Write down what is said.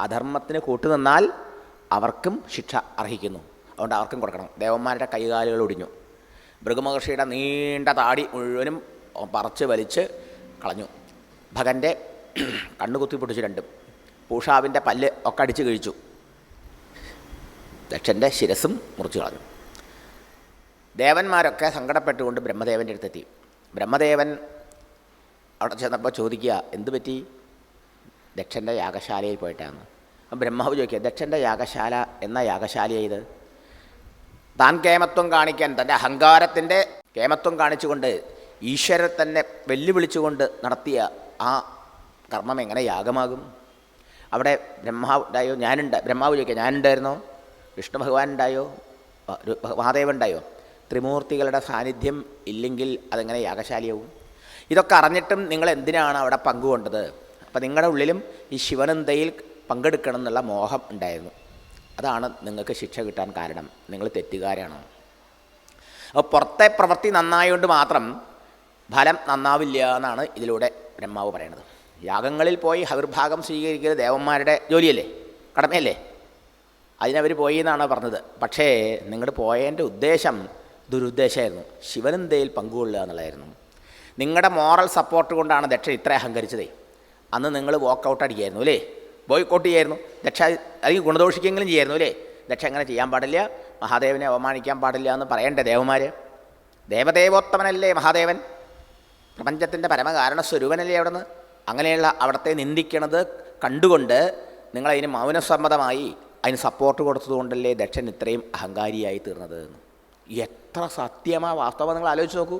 അധർമ്മത്തിന് കൂട്ടുനിന്നാൽ അവർക്കും ശിക്ഷ അർഹിക്കുന്നു. അതുകൊണ്ട് അവർക്കും കൊടുക്കണം. ദേവന്മാരുടെ കൈകാലുകൾ ഒടിഞ്ഞു. ഭൃഗമഹർഷിയുടെ നീണ്ട താടി മുഴുവനും പറിച്ച് വലിച്ച് കളഞ്ഞു. ഭഗന്റെ കണ്ണുകുത്തി പൊട്ടിച്ചു രണ്ടും. പൂഷാവിന്റെ പല്ല് ഒക്കെ അടിച്ച് കഴിച്ചു. ദക്ഷന്റെ ശിരസും മുറിച്ചു കളഞ്ഞു. ദേവന്മാരൊക്കെ സങ്കടപ്പെട്ടുകൊണ്ട് ബ്രഹ്മദേവന്റെ അടുത്തെത്തി. ബ്രഹ്മദേവൻ അവിടെ ചെന്നപ്പോൾ ചോദിക്കുക എന്തു പറ്റി? ദക്ഷന്റെ യാഗശാലയിൽ പോയിട്ടാണ്. ബ്രഹ്മാവ് ചോദിക്കുക ദക്ഷന്റെ യാഗശാല എന്ന യാഗശാല ഇത്? താൻ കേമത്വം കാണിക്കാൻ തന്റെ അഹങ്കാരത്തിന്റെ കേമത്വം കാണിച്ചുകൊണ്ട് ഈശ്വരൻ തന്നെ വെല്ലുവിളിച്ചുകൊണ്ട് നടത്തിയ ആ കർമ്മം എങ്ങനെ യാഗമാകും? അവിടെ ബ്രഹ്മാവ് ഉണ്ടായോ? ഞാനുണ്ട്. ബ്രഹ്മാവ് ചോദിക്കുക ഞാനുണ്ടായിരുന്നോ? വിഷ്ണു ഭഗവാൻ ഉണ്ടായോ? മഹാദേവൻ ഉണ്ടായോ? ത്രിമൂർത്തികളുടെ സാന്നിധ്യം ഇല്ലെങ്കിൽ അതെങ്ങനെ യാഗശാലയാവും? ഇതൊക്കെ അറിഞ്ഞിട്ടും നിങ്ങൾ എന്തിനാണ് അവിടെ പങ്കുകൊണ്ടത്? അപ്പം നിങ്ങളുടെ ഉള്ളിലും ഈ ശിവനന്ദയിൽ പങ്കെടുക്കണം എന്നുള്ള മോഹം ഉണ്ടായിരുന്നു. അതാണ് നിങ്ങൾക്ക് ശിക്ഷ കിട്ടാൻ കാരണം. നിങ്ങൾ തെറ്റുകാരാണ്? അപ്പോൾ പുറത്തെ പ്രവൃത്തി നന്നായതുകൊണ്ട് മാത്രം ഫലം നന്നാവില്ല എന്നാണ് ഇതിലൂടെ ബ്രഹ്മാവ് പറയുന്നത് യാഗങ്ങളിൽ പോയി ഹവിർഭാഗം സ്വീകരിക്കുന്ന ദേവന്മാരുടെ ജോലിയല്ലേ? കടമയല്ലേ? അതിനവർ പോയി എന്നാണ് പറഞ്ഞത്. പക്ഷേ നിങ്ങളുടെ പോയതിന്റെ ഉദ്ദേശം ദുരുദ്ദേശമായിരുന്നു ശിവനന്ദയിൽ പങ്കുകൊള്ളുക എന്നുള്ളതായിരുന്നു. നിങ്ങളുടെ മോറൽ സപ്പോർട്ട് കൊണ്ടാണ് ദക്ഷൻ ഇത്ര അഹങ്കരിച്ചതേ. അന്ന് നിങ്ങൾ വാക്കൗട്ട് അടിക്കായിരുന്നു അല്ലേ? ബോയ്ക്കോട്ട് ചെയ്യായിരുന്നു. ദക്ഷ അല്ലെങ്കിൽ ഗുണദോഷിക്കെങ്കിലും ചെയ്യായിരുന്നു അല്ലേ? ദക്ഷ അങ്ങനെ ചെയ്യാൻ പാടില്ല. മഹാദേവനെ അവമാനിക്കാൻ പാടില്ല എന്ന് പറയണ്ടേ ദേവന്മാർ ദേവദേവോത്തമനല്ലേ മഹാദേവൻ? പ്രപഞ്ചത്തിന്റെ പരമകാരണ സ്വരൂപനല്ലേ അവിടുന്ന്? അങ്ങനെയുള്ള അവിടത്തെ നിന്ദിക്കണത് കണ്ടുകൊണ്ട് നിങ്ങളതിന് മൗനസമ്മതമായി അതിന് സപ്പോർട്ട് കൊടുത്തതുകൊണ്ടല്ലേ ദക്ഷൻ ഇത്രയും അഹങ്കാരിയായി തീർന്നത് എന്ന്. എത്ര സത്യമാ വാസ്തവം നിങ്ങൾ ആലോചിച്ച് നോക്കൂ.